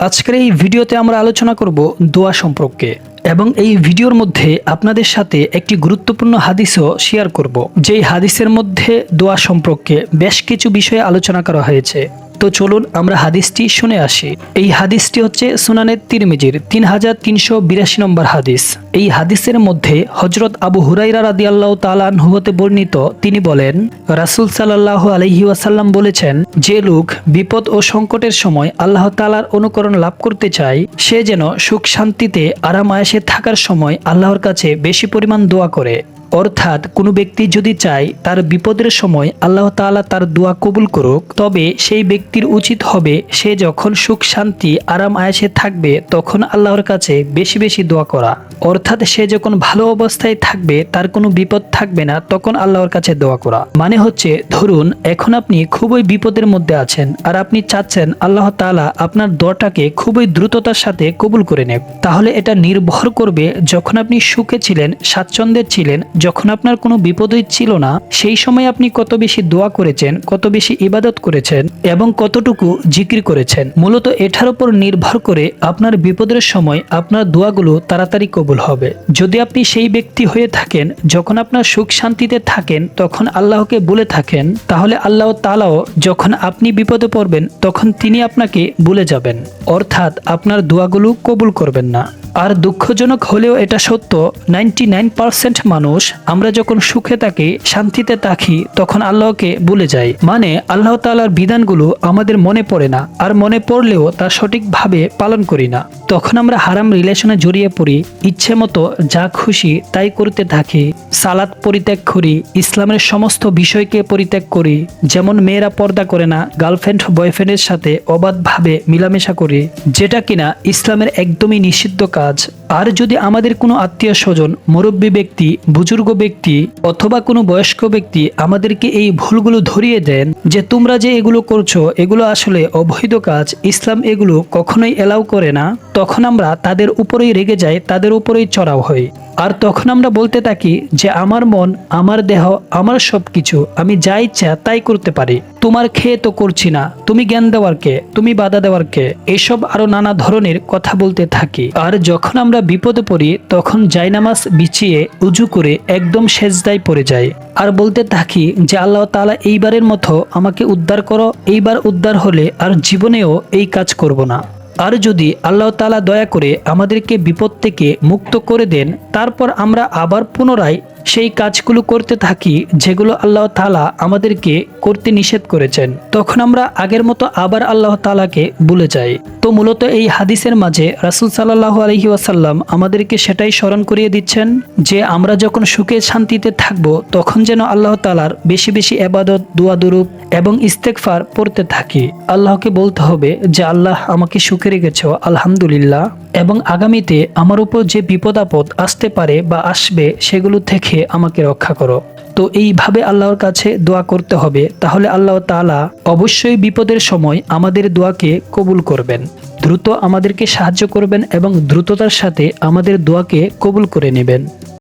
আজকের এই ভিডিওতে আমরা আলোচনা করব দোয়া সম্পর্কে এবং এই ভিডিওর মধ্যে আপনাদের সাথে একটি গুরুত্বপূর্ণ হাদিসও শেয়ার করব। যেই হাদিসের মধ্যে দোয়া সম্পর্কে বেশ কিছু বিষয়ে আলোচনা করা হয়েছে। তো চলুন আমরা হাদিসটি শুনে আসি। এই হাদিসটি হচ্ছে সুনানের তিরমিজির তিন হাজার তিনশো বিরাশি নম্বর হাদিস। এই হাদিসের মধ্যে হজরত আবু হুরাইরা রাদি আল্লাহ তালান হতে বর্ণিত, তিনি বলেন, রাসুল সাল্লাহ আলহি ওয়াসাল্লাম বলেছেন, যে লোক বিপদ ও সংকটের সময় আল্লাহ তালার অনুকরণ লাভ করতে চায়, সে যেন সুখ শান্তিতে আরাম আয়াসে থাকার সময় আল্লাহর কাছে বেশি পরিমাণ দোয়া করে। অর্থাৎ কোনো ব্যক্তি যদি চায় তার বিপদের সময় আল্লাহ তাআলা তার দোয়া কবুল করুক, তবে সেই ব্যক্তির উচিত হবে সে যখন সুখ, শান্তি, আরাম আয়াসে থাকবে, তখন আল্লাহর কাছে বেশি বেশি দোয়া করা। অর্থাৎ সে যখন ভালো অবস্থায় থাকবে, তার কোনো বিপদ থাকবে না, তখন আল্লাহর কাছে দোয়া করা। মানে হচ্ছে, ধরুন, এখন আপনি খুবই বিপদের মধ্যে আছেন, আর আপনি চাচ্ছেন আল্লাহ তাআলা আপনার দোয়াটাকে খুবই দ্রুততার সাথে কবুল করে নেব তাহলে এটা নির্ভর করবে যখন আপনি সুখে ছিলেন, স্বাচ্ছন্দ্যে ছিলেন যখন আপনার কোনো বিপদই ছিল না, সেই সময় আপনি কত বেশি দোয়া করেছেন, কত বেশি ইবাদত করেছেন এবং কতটুকু জিকির করেছেন, মূলত এটার উপর নির্ভর করে আপনার বিপদের সময় আপনার দোয়াগুলো তাড়াতাড়ি কবুল হবে। যদি আপনি সেই ব্যক্তি হয়ে থাকেন, যখন আপনার সুখ শান্তিতে থাকেন, তখন আল্লাহকে বলে থাকেন, তাহলে আল্লাহ তালাও যখন আপনি বিপদে পড়বেন, তখন তিনি আপনাকে বলে যাবেন। অর্থাৎ আপনার দোয়াগুলো কবুল করবেন না। আর দুঃখজনক হলেও এটা সত্য, নাইনটি মানুষ আমরা যখন সুখে থাকি, শান্তিতে থাকি, তখন আল্লাহকে ভুলে যাই। মানে আল্লাহ তালার বিধানগুলো আমাদের মনে পড়ে না, আর মনে পড়লেও তা সঠিকভাবে পালন করি না। তখন আমরা হারাম রিলেশনে জড়িয়ে পড়ি, ইচ্ছে মতো যা খুশি তাই করতে থাকি। সালাদ পরিত্যাগ করি, ইসলামের সমস্ত বিষয়কে পরিত্যাগ করি। যেমন মেয়েরা পর্দা করে না, গার্লফ্রেন্ড বয়ফ্রেন্ডের সাথে অবাধভাবে মিলামেশা করি, যেটা কিনা ইসলামের একদমই নিষিদ্ধ কাজ। আর যদি আমাদের কোনো আত্মীয় স্বজন মুরব্বী ব্যক্তি, বুজুর্গ ব্যক্তি অথবা কোনো বয়স্ক ব্যক্তি আমাদেরকে এই ভুলগুলো ধরিয়ে দেন যে তোমরা যে এগুলো করছ, এগুলো আসলে অবৈধ কাজ। ইসলাম এগুলো কখনোই এলাও করে না। তখন আমরা তাদের উপরেই রেগে যাই, তাদের উপরেই চড়াও হই। আর তখন আমরা বলতে থাকি যে আমার মন, আমার দেহ, আমার সব কিছু আমি যা ইচ্ছা তাই করতে পারি। তোমার খেয়ে তো করছি না। তুমি জ্ঞান দেওয়ার কে? তুমি বাধা দেওয়ার কে? এসব আরও নানা ধরনের কথা বলতে থাকি। আর যখন আমরা বিপদে পড়ি, তখন জায়নামাজ বিছিয়ে উজু করে একদম সেজদায় পড়ে যাই। আর বলতে থাকি যে আল্লাহ তালা এইবারের মতো আমাকে উদ্ধার করো, এইবার উদ্ধার হলে আর জীবনেও এই কাজ করব না। আর যদি আল্লাহ তালা দয়া করে আমাদেরকে বিপদ থেকে মুক্ত করে দেন, তারপর আমরা আবার পুনরায় সেই কাজগুলো করতে থাকি যেগুলো আল্লাহ তালা আমাদেরকে করতে নিষেধ করেছেন। তখন আমরা আগের মতো আবার আল্লাহ তালাকে ভুলে যাই। তো মূলত এই হাদিসের মাঝে রাসূল সাল্লাল্লাহু আলাইহি ওয়াসাল্লাম আমাদেরকে সেটাই স্মরণ করিয়ে দিচ্ছেন যে আমরা যখন সুখে শান্তিতে থাকব, তখন যেন আল্লাহ তালার বেশি বেশি এবাদত দোয়া দুরূপ এবং ইস্তেকফার পড়তে থাকি। আল্লাহকে বলতে হবে যে, আল্লাহ আমাকে সুখে রেখেছ, আলহামদুলিল্লাহ এবং আগামীতে আমার উপর যে বিপদ আপদ আসতে পারে বা আসবে, সেগুলো থেকে আমাকে রক্ষা করো। তো এইভাবে আল্লাহর কাছে দোয়া করতে হবে, তাহলে আল্লাহ তালা অবশ্যই বিপদের সময় আমাদের দোয়াকে কবুল করবেন। দ্রুত আমাদেরকে সাহায্য করবেন এবং দ্রুততার সাথে আমাদের দোয়াকে কবুল করে নেবেন।